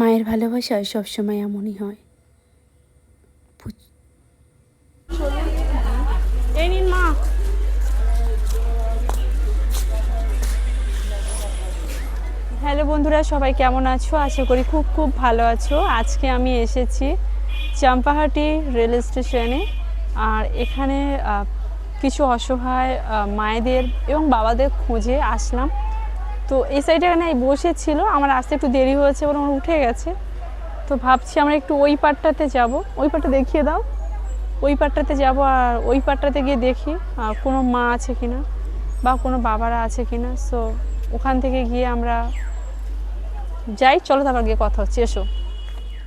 মায়ের ভালোবাসা সবসময় এমনই হয়। হ্যালো বন্ধুরা, সবাই কেমন আছো? আশা করি খুব খুব ভালো আছো। আজকে আমি এসেছি চাম্পাহাটি রেল স্টেশনে। আর এখানে কিছু অসহায় মায়েদের এবং বাবাদের খুঁজে আসলাম। তো এই সাইডে এখানে বসেছিল আমার আসতে একটু দেরি হয়েছে বলে আমার উঠে গেছে। তো ভাবছি আমরা একটু ওই পাটটাতে যাব। ওই পাটটা দেখিয়ে দাও। ওই পাটটাতে যাব আর ওই পাটটাতে গিয়ে দেখি কোনো মা আছে কি না বা কোনো বাবারা আছে কি না সো ওখান থেকে গিয়ে আমরা যাই। চলো তারপর গিয়ে কথা হচ্ছে। এসো।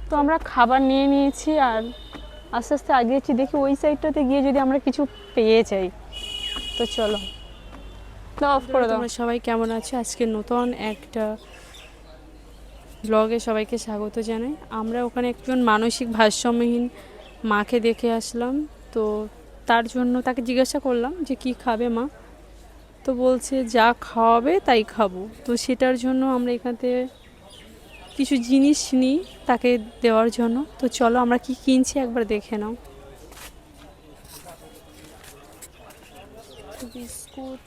তো আমরা খাবার নিয়ে নিয়েছি আর আস্তে আস্তে আগিয়েছি দেখি ওই সাইডটাতে গিয়ে যদি আমরা কিছু পেয়ে যাই। তো চলো। অফ করে দাও। তোমরা সবাই কেমন আছো? আজকে নতুন একটা ব্লগে সবাইকে স্বাগত জানাই। আমরা ওখানে একজন মানসিক ভারসাম্যহীন মাকে দেখে আসলাম। তো তার জন্য তাকে জিজ্ঞাসা করলাম যে কি খাবে মা? তো বলছে যা খাওয়াবে তাই খাব। তো সেটার জন্য আমরা এখান কিছু জিনিস নিই তাকে দেওয়ার জন্য। তো চলো আমরা কি কিনছি একবার দেখে নাও। বিস্কুট।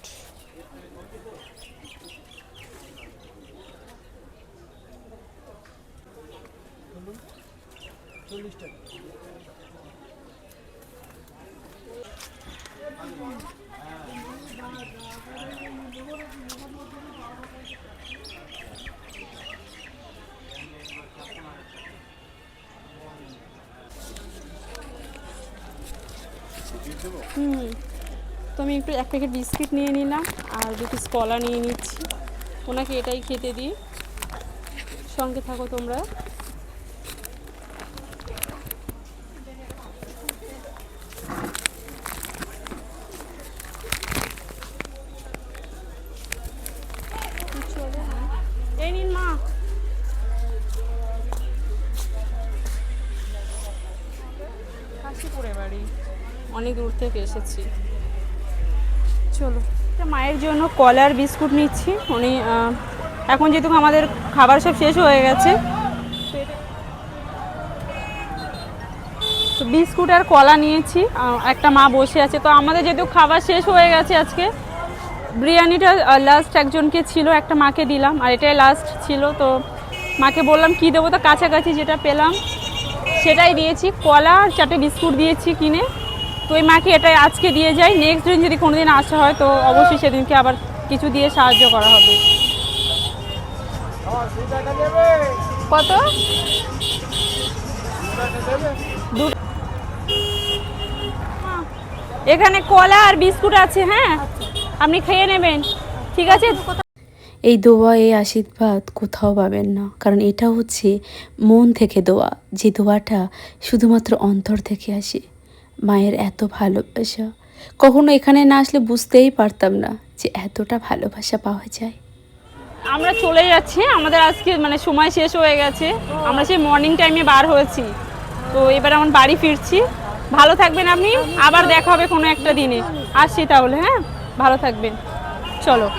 হুম। তো আমি একটু এক প্যাকেট বিস্কিট নিয়ে নিলাম আর দু পিস কলা নিয়ে নিচ্ছি। ওনাকে এটাই খেতে দিই। সঙ্গে থাকো তোমরা। নিন মা। বাড়ি। অনেক দূর থেকে এসেছি। চলো। মায়ের জন্য কলার বিস্কুট নিচ্ছি। উনি এখন যেহেতু আমাদের খাবার সব শেষ হয়ে গেছে। বিস্কুট আর কলা নিয়েছি। একটা মা বসে আছে। তো আমাদের যেহেতু খাবার শেষ হয়ে গেছে আজকে, বিরিয়ানিটা লাস্ট একজনকে ছিল, একটা মাকে দিলাম। আর এটাই লাস্ট ছিল। তো মাকে বললাম, কি দেবো? তো কাছাকাছি যেটা পেলাম, সেটাই দিয়েছি। কলা আর চারটে বিস্কুট দিয়েছি কিনে। তো ওই মাকে এটাই আজকে দিয়ে যাই। নেক্সট দিন যদি কোনোদিন আসা হয়, তো অবশ্যই সেদিনকে আবার কিছু দিয়ে সাহায্য করা হবে। কত? এখানে কলা আর বিস্কুট আছে হ্যাঁ? আপনি খেয়ে নেবেন। ঠিক আছে? এই দোয়া, এই আশীর্বাদ কোথাও পাবেন না। কারণ এটা হচ্ছে মন থেকে দোয়া। যে দোয়াটা শুধুমাত্র অন্তর থেকে আসে। মায়ের এত ভালোবাসা। কখনো এখানে না আসলে বুঝতেই পারতাম না যে এতটা ভালোবাসা পাওয়া যায়। আমরা চলে যাচ্ছি, আমাদের আজকে মানে সময় শেষ হয়ে গেছে। আমরা সেই মর্নিং টাইমে বার হয়েছি। তো এবার আমার বাড়ি ফিরছি। ভালো থাকবেন আপনি, আবার দেখা হবে কোনো একটা দিনে। আসছি তাহলে হ্যাঁ? ভালো থাকবেন। চলো।